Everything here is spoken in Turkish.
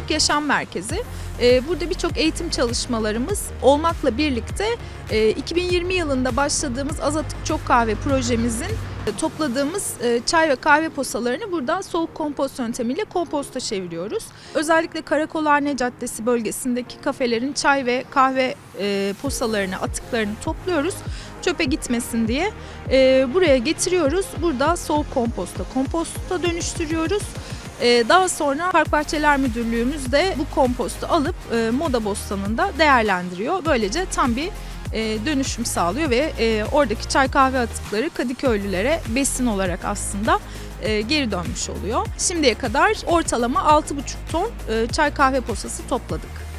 Çocuk Yaşam Merkezi. E, burada birçok eğitim çalışmalarımız olmakla birlikte e, 2020 yılında başladığımız Azatık Çok Kahve projemizin e, topladığımız e, çay ve kahve posalarını buradan soğuk kompost yöntemiyle komposta çeviriyoruz. Özellikle Karakolhane Caddesi bölgesindeki kafelerin çay ve kahve e, posalarını, atıklarını topluyoruz. Çöpe gitmesin diye e, buraya getiriyoruz. Burada soğuk komposta, komposta dönüştürüyoruz. E, daha sonra Park Bahçeler Müdürlüğümüz de bu kompostu alıp e, Moda Bostanı'nda değerlendiriyor. Böylece tam bir e, dönüşüm sağlıyor ve e, oradaki çay kahve atıkları Kadıköylülere besin olarak aslında geri dönmüş oluyor. Şimdiye kadar ortalama 6,5 ton çay kahve posası topladık.